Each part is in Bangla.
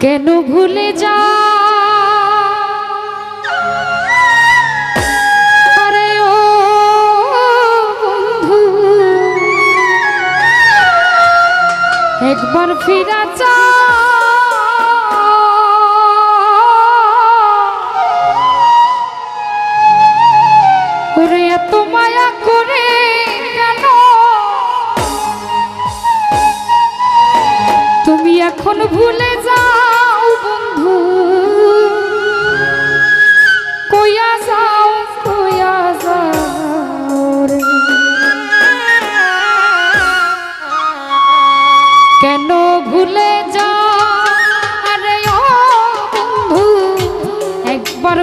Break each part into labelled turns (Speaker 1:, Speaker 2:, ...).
Speaker 1: কেন ভুলে যা? একবার ফিরা চা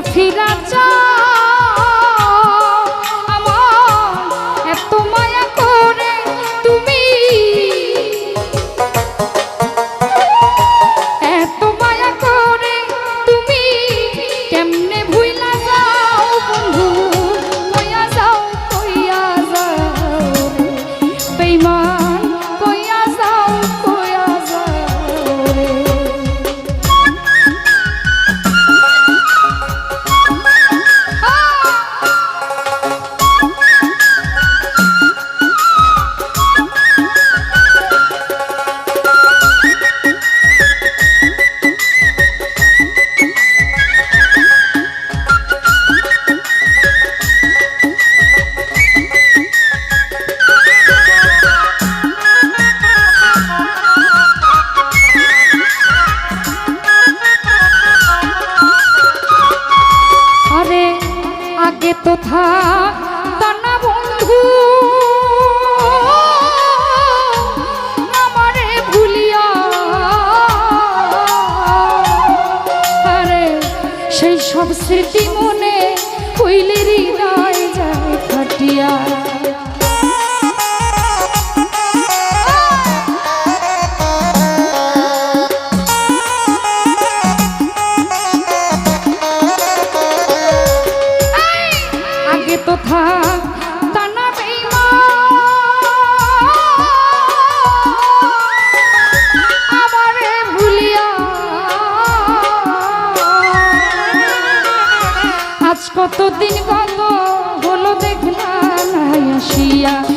Speaker 1: ফিরা চা থাকে তো থাক বন্ধু। আমারে ভুলিয়া। আরে সেই সব স্মৃতি মনে লীলা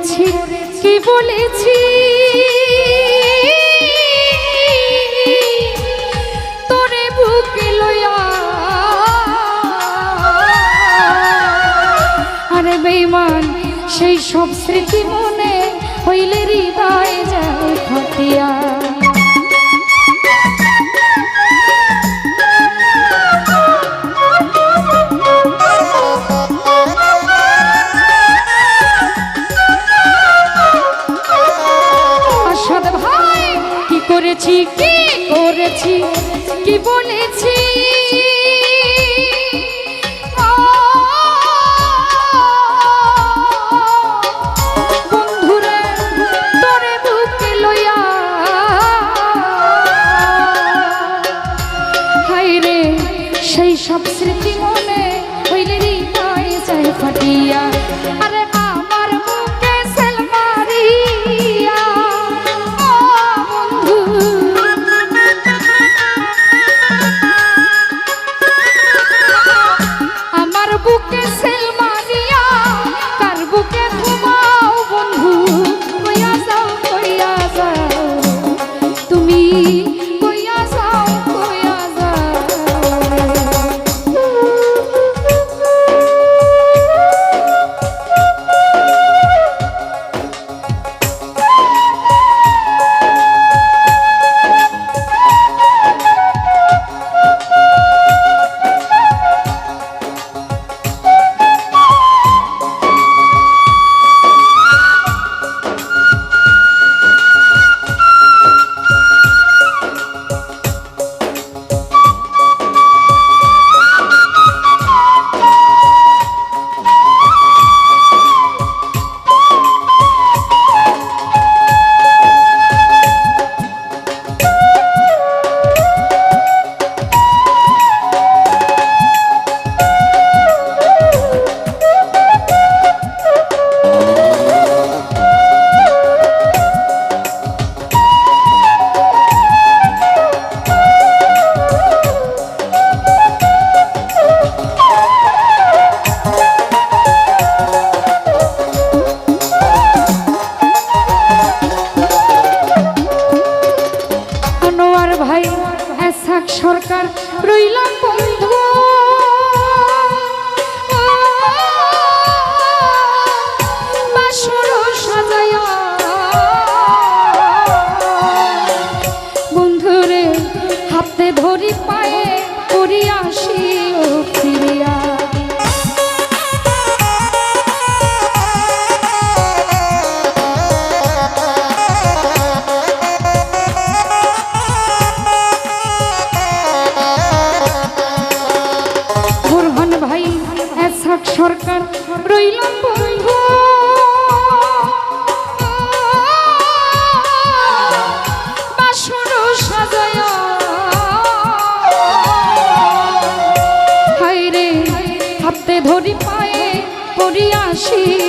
Speaker 1: করেছি কি বলেছি? তোরে বুকে লইয়া। আরে বেইমান সেই সব স্মৃতি মনে করেছি কি বলেছি? সেই সব স্মৃতি মনে হইলে হৃদয়ে যায় ফাটিয়া। Shri